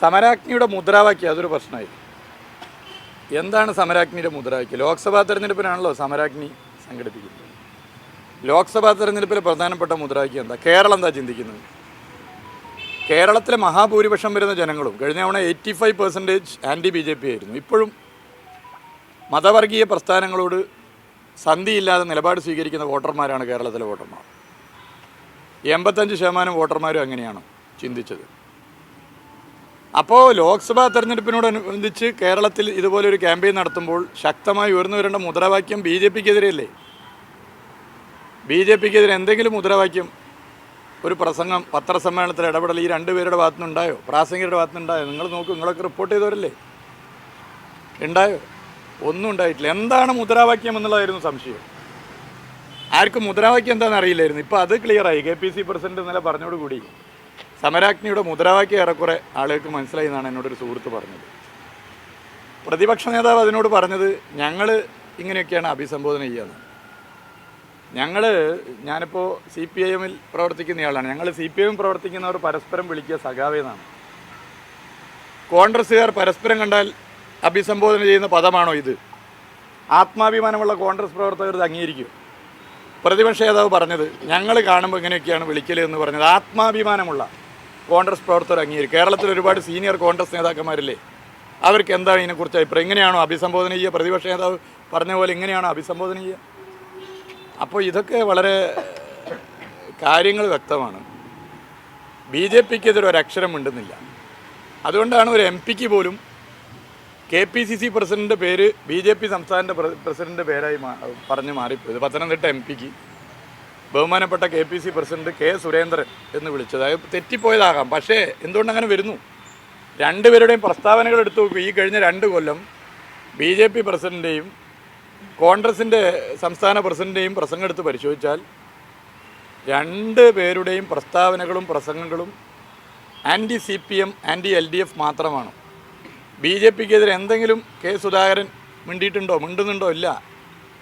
സമരാജ്ഞിയുടെ മുദ്രാവാക്യം അതൊരു പ്രശ്നമായി. എന്താണ് സമരാജ്ഞിയുടെ മുദ്രാവാക്യം? ലോക്സഭാ തെരഞ്ഞെടുപ്പിനാണല്ലോ സമരാജ്ഞി സംഘടിപ്പിക്കുന്നത്. ലോക്സഭാ തെരഞ്ഞെടുപ്പിലെ പ്രധാനപ്പെട്ട മുദ്രാവാക്യം എന്താ? കേരളം എന്താ ചിന്തിക്കുന്നത്? കേരളത്തിലെ മഹാഭൂരിപക്ഷം വരുന്ന ജനങ്ങളും കഴിഞ്ഞ തവണ eighty five percentage anti B J P ആയിരുന്നു. ഇപ്പോഴും മതവർഗീയ പ്രസ്ഥാനങ്ങളോട് സന്ധിയില്ലാതെ നിലപാട് സ്വീകരിക്കുന്ന വോട്ടർമാരാണ് കേരളത്തിലെ വോട്ടർമാർ. എൺപത്തഞ്ച് ശതമാനം വോട്ടർമാരും അങ്ങനെയാണ് ചിന്തിച്ചത്. അപ്പോൾ ലോക്സഭാ തെരഞ്ഞെടുപ്പിനോടനുബന്ധിച്ച് കേരളത്തിൽ ഇതുപോലൊരു ക്യാമ്പയിൻ നടത്തുമ്പോൾ ശക്തമായി ഉയർന്നു വരേണ്ട മുദ്രാവാക്യം ബി ജെ പിക്കെതിരെയല്ലേ? ബി ജെ പിക്കെതിരെ എന്തെങ്കിലും മുദ്രാവാക്യം ഒരു പ്രസംഗം പത്രസമ്മേളനത്തിൽ ഇടപെടൽ ഈ രണ്ടുപേരുടെ ഭാഗത്തുനിന്നുണ്ടായോ? പ്രാസംഗികരുടെ ഭാഗത്തുനിന്നുണ്ടായോ? നിങ്ങൾ നോക്കൂ നിങ്ങളൊക്കെ റിപ്പോർട്ട് ചെയ്തവരല്ലേ? ഉണ്ടായോ? ഒന്നും ഉണ്ടായിട്ടില്ല. എന്താണ് മുദ്രാവാക്യം എന്നുള്ളതായിരുന്നു സംശയം. ആർക്കും മുദ്രാവാക്യം എന്താണെന്ന് അറിയില്ലായിരുന്നു. ഇപ്പോൾ അത് ക്ലിയറായി കെ പി സി പ്രസിഡന്റ് ഇന്നലെ പറഞ്ഞോടുകൂടി സമരാജ്ഞിയുടെ മുദ്രാവാക്യം ഏറെക്കുറെ ആളുകൾക്ക് മനസ്സിലായി എന്നാണ് എന്നോടൊരു സുഹൃത്ത് പറഞ്ഞത്. പ്രതിപക്ഷ നേതാവ് അതിനോട് പറഞ്ഞത് ഞങ്ങൾ ഇങ്ങനെയൊക്കെയാണ് അഭിസംബോധന ചെയ്യുന്നത് ഞങ്ങൾ ഞാനിപ്പോൾ സി പി ഐ എമ്മിൽ പ്രവർത്തിക്കുന്നയാളാണ്. ഞങ്ങൾ സി പി ഐ എം പ്രവർത്തിക്കുന്നവർ പരസ്പരം വിളിക്കുക സഖാവേന്നാണ് കോൺഗ്രസ്സുകാർ പരസ്പരം കണ്ടാൽ അഭിസംബോധന ചെയ്യുന്ന പദമാണോ ഇത്? ആത്മാഭിമാനമുള്ള കോൺഗ്രസ് പ്രവർത്തകർ ഇത് അംഗീകരിക്കും. പ്രതിപക്ഷ നേതാവ് പറഞ്ഞത് ഞങ്ങൾ കാണുമ്പോൾ ഇങ്ങനെയൊക്കെയാണ് വിളിക്കൽ എന്ന് പറഞ്ഞത്. ആത്മാഭിമാനമുള്ള കോൺഗ്രസ് പ്രവർത്തകർ അംഗീകരിക്കും. കേരളത്തിൽ ഒരുപാട് സീനിയർ കോൺഗ്രസ് നേതാക്കന്മാരില്ലേ? അവർക്ക് എന്താണ് ഇതിനെക്കുറിച്ച് അഭിപ്രായം? എങ്ങനെയാണോ അഭിസംബോധന ചെയ്യുക? പ്രതിപക്ഷ നേതാവ് പറഞ്ഞ പോലെ ഇങ്ങനെയാണോ അഭിസംബോധന ചെയ്യുക? അപ്പോൾ ഇതൊക്കെ വളരെ കാര്യങ്ങൾ വ്യക്തമാണ്. ബി ജെ പിക്ക് എതിരെ ഒരക്ഷരം മിണ്ടുന്നില്ല അതുകൊണ്ടാണ് ഒരു എം പിക്ക് പോലും K P C C president പേര് ബി ജെ പി സംസ്ഥാന പ്രസിഡന്റ് പേരായി പറഞ്ഞു മാറിപ്പോയത്. പത്തനംതിട്ട എം പിക്ക്. ബഹുമാനപ്പെട്ട K P C president K Surendran എന്ന് വിളിച്ചത്. അത് തെറ്റിപ്പോയതാകാം. പക്ഷേ എന്തുകൊണ്ട് അങ്ങനെ വരുന്നു? രണ്ടുപേരുടെയും പ്രസ്താവനകൾ എടുത്തു നോക്കൂ. ഈ കഴിഞ്ഞ രണ്ട് കൊല്ലം ബി ജെ പി പ്രസിഡന്റിന്റെയും കോൺഗ്രസിന്റെ സംസ്ഥാന പ്രസിഡന്റിന്റെയും പ്രസംഗം എടുത്ത് പരിശോധിച്ചാൽ രണ്ട് പേരുടെയും പ്രസ്താവനകളും പ്രസംഗങ്ങളും anti C P M anti L D F മാത്രമാണ്. ബി ജെ പിക്കെതിരെ എന്തെങ്കിലും കെ സുധാകരൻ മിണ്ടിയിട്ടുണ്ടോ മിണ്ടുന്നുണ്ടോ? ഇല്ല.